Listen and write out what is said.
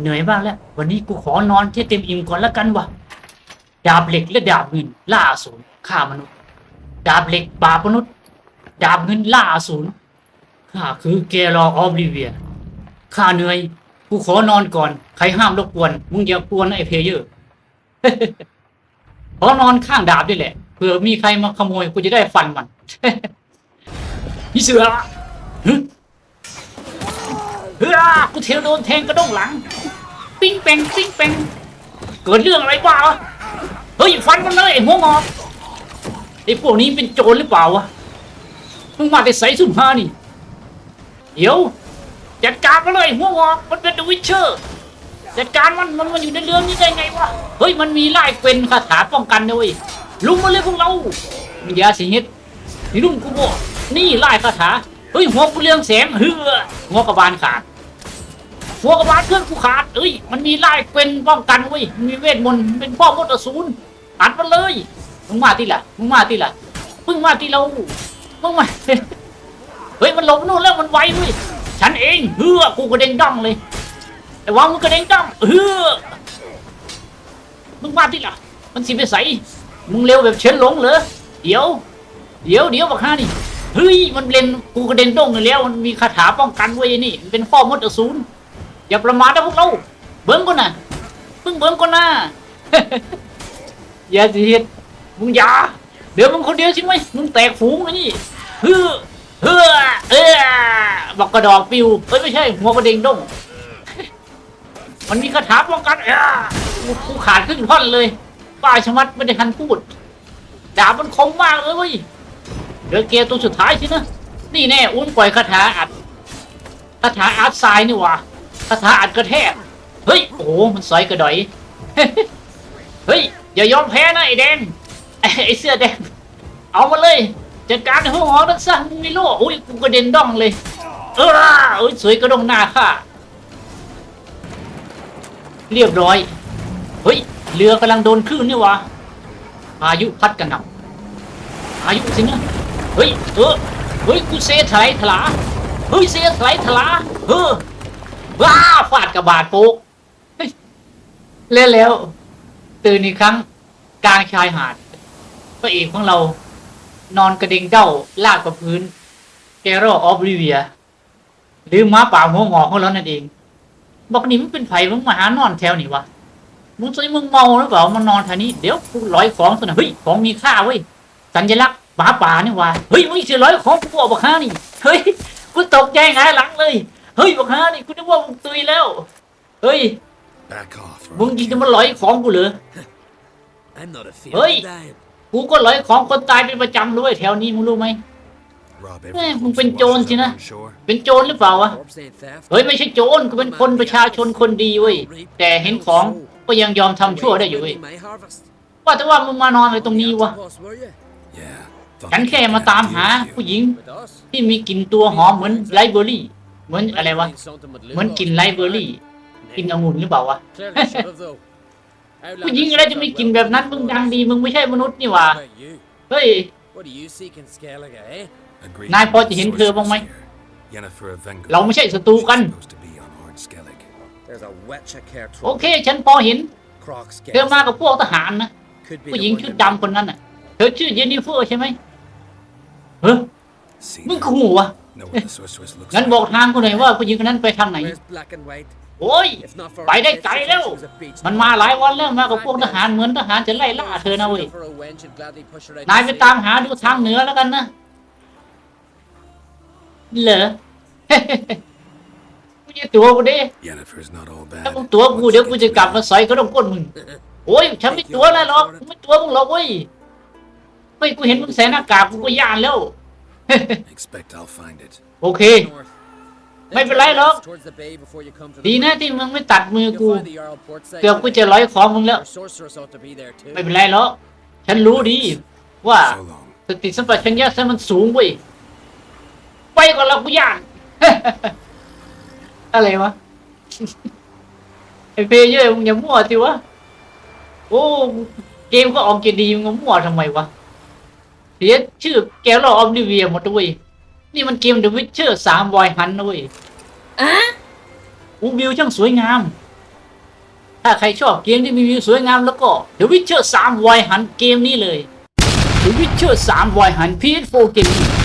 เหนื่อยบ้างแล้ว วันนี้กูขอนอนที่เต็มอิ่มก่อนแล้วกันวะดาบเหล็กและดาบเงินล่าอสูรฆ่ามนุษย์ ดาบเหล็กปราบมนุษย์ ดาบเงินล่าอสูรข้าคือเกลอออฟลิเวียข้าเหนื่อยกูขอนอนก่อน ใครห้ามรบกวน มึงอย่ากวนไอ้เพเยอร์ขอนอนข้างดาบด้วยแหละเผื่อมีใครมาขโมยกูจะได้ฟันมันพี่เสือฮึเฮ้ยกูเทลโดนแทงกระด้งหลัง ปิ้งแปงปิ้งแปงเกิดเรื่องอะไรบ้าวะเฮ้ยฟันมันเลยไอ้หัวงอกไอ้พวกนี้เป็นโจรหรือเปล่าวะมึงมาแต่ใส่สุดมานี่เดี๋ยวจัดการมันเลยหัวงอกมันเป็นเดอะวิชเชอร์จัดการมันมันมาอยู่ในเรื่องนี้ได้ไงวะเฮ้ยมันมีไล่เกวนคาถาป้องกันนะเว้ยลุมมาเลยพวกเรามันยาสิฮิตนี่ลุมกูบอกนี่ไล่คาถาเฮ้ยหัวกูเรืองแสงเฮือหัวกระบาลขาด หัวกระบาลเพื่อนกูขาดเอ้ยมันมีไล่เกวนป้องกันเว้ยมีเวทมนต์เป็นพ่อมดอสูรตัดมันเลยมึงมาที่ละมึงมาที่ละมึงมาที่เรามึงมาเฮ้ยมันหลบนู่นแล้วมันไวเว้ยฉันเองเฮือกูกระเด้งดังเลย แต่ว่ามึงกระเด้งดังเฮือมึงมาที่ละมันสิไปใสมึงเร็วแบบเฉินหลงเหรอเดี๋ยว เดี๋ยวเดี๋ยวบอกห้านี่เฮ้ยมันเล่นกูกระเด็นด่งอยู่แล้ว มันมีคาถาป้องกันไว้นี่มันเป็นพ่อมดอสูร อย่าประมาทนะพวกเรา เบิ้งก่อนนะเพิ่งเบิ้งก่อนนะอย่าสิเฮ็ดมึงอย่าเดี๋ยวมึงคนเดียวใช่ไหมมึงแตกฝูงไอ้นี่เฮ้อเฮ้อเออบอกกระดอกปิวเอ้ยไม่ใช่หัวกระเด็งด่งมันมีคาถาป้องกันเอ้อกูขาดครึ่งท่อนเลยป้าชะมัดไม่ได้ทันพูดดาบมันคมมากเลยเว้ยเดือเกียร์ตัวสุดท้ายสินะนี่แน่อุ้นปล่อยคาถาอัดคาถาอัดทรายนี่หว่า คาถาอัดกระแทก เฮ้ย โอ้มันสอยกระดอย เฮ้ย อย่ายอมแพ้นะไอ้แดง ไอ้เสื้อแดง เอามาเลย จัดการหัวหอนักซะมึงมีโล่อุ้ยกูกระเด็นด่องเลย เออเอ้ยสวยกระดองหน้าข้าเรียบร้อย เฮ้ย เรือกำลังโดนคลื่นนี่วะพายุพัดกระหน่ำพายุสิเนะเฮ้ย เออ เฮ้ย กูเซถลายถลา เฮ้ยเซถลายถลา เออ ว้าฟาดกับบาดโป๊กเฮ้ยเล่นแล้ว ตื่นอีกครั้งกลางชายหาดพระเอกของเรา นอนกระเด็งเด้าลากกับพื้นเกโรออฟริเวีย หรือม้าป่าหัวงอกของเรานั่นเอง บอกนี่มึงเป็นไผ่มึงมาหานอนแถวนี่วะมึงตอนนี้มึงเมาหรือเปล่ามานอนทางนี้เดี๋ยวกูร้อยของตัวน่ะเฮ้ยของมีค่าเว้ยสัญลักษณ์หมาป่านี่ว่าเฮ้ยมึงจะร้อยของกูบอกบอกฮานี่เฮ้ยกูตกใจไงหลังเลย เฮ้ยบอกฮานี่กูนึกว่ามึงตุยแล้ว เฮ้ย Back off. or มึง I'll ยิง get จะมาร้อยของกูเหรอ I'm not a Oi. fear. Damn. กูก็ร้อยของคนตายเป็นประจำเลยแถวนี้มึงรู้ไหม rob Eh, every มึง corpse เป็น that โจร washes สิ up นะ on shore. เป็นโจรหรือเปล่าวะ Corpse ain't theft. เฮ้ยไม่ใช่โจรกูเป็นคนประชาชนคนดีเว้ยแต่เห็นของก็ยังยอมทำชั่วได้อยู่เว้ย My harvest. ว่าแต่ว่ามึงมานอนอะไรตรงนี้วะ Boss, were you? Yeah. thought ฉัน I'd แค่ get มา that ตาม deal หา with you. ผู้หญิง With us? ที่มีกลิ่นตัวหอมเหมือนไลเบอรี่ เหมือนอะไรวะ เหมือนกลิ่นไลเบอรี่กลิ่นองุ่นหรือเปล่าวะ Clearly should have, though. ผู้หญิงอะไรจะมีกลิ่นแบบนั้นมึงดังดีมึงไม่ใช่มนุษย์นี่หว่า About you. เฮ้ย What do you seek in Skellige, eh? Agreed นาย to พอ meet จะเห็น the เธอบ้างไหม sorceress here. Yennefer of Vengard เราไม่ใช่ศัตรูกัน supposed to be on Horn Skellig. There's a witch a care โอเค ฉันพอเห็น Croc's เธอมากับพวกทหารนะ Could be ผู้ the หญิง one ชุด that ดำคนนั้นน่ะ เธอชื่อเยนนิเฟอร์ใช่ไหมเฮ้ย See มึง now. กูหัว Know what the sorceress looks งั้น like. บอกทางกูหน่อยว่าผู้หญิงคนนั้นไปทางไหน Where's black and white? โอ้ย If not for ไปได้ her, ไกล she แล้ว was a beach มันมาหลายวันแล้วมากับพวกทหารเหมือนทหารจะไล่ล่าเธอนะเว้ย For a wench and gladly push her out นาย to ไป sea. ตามหาดูทางเหนือแล้วกันนะ เหรอกูจะตัวกูดิ Yennefer's not all bad. ถ้ามึงตัวกู Once เดี๋ยว you กู get จะ to กลับ know มาสอยก็ต้องก้นมึง โอ้ย ฉันไม่ตัวแล้วหรอกกูไม่ตัวมึงหรอกเว้ยเฮ้ยกูเห็นมึงใส่หน้ากากกูก็ย่านแล้ว her. Expect I'll find it. โอเค North. ไม่เป็นไรหรอก Towards the bay before you come to the ดีนะ bridge. ที่มึงไม่ตัดมือ You'll กู find the Jarl port side เกือบกูจะร้อยของมึงแล้ว Our sorceress ought to be there too. ไม่เป็นไรหรอกฉันรู้ดี ว่า So long. สติสัมปชัญญะฉันมันสูงเว้ยไปก่อนเรากูย่านอะไรวะ ไอเพย์เยอร์มึงอย่ามั่วสิวะ โอ้ เกมก็ออกจะดีมึงมามั่วทำไมวะ เสียชื่อแกลออมดิเวียหมดด้วย นี่มันเกม The Witcher สามวอยฮันนะเว้ยอะอูวิวช่างสวยงาม ถ้าใครชอบเกมที่มีวิวสวยงามแล้วก็ The Witcher 3 Wild Hunt เกมนี้เลย The Witcher 3 Wild Hunt PS4 เกมนี้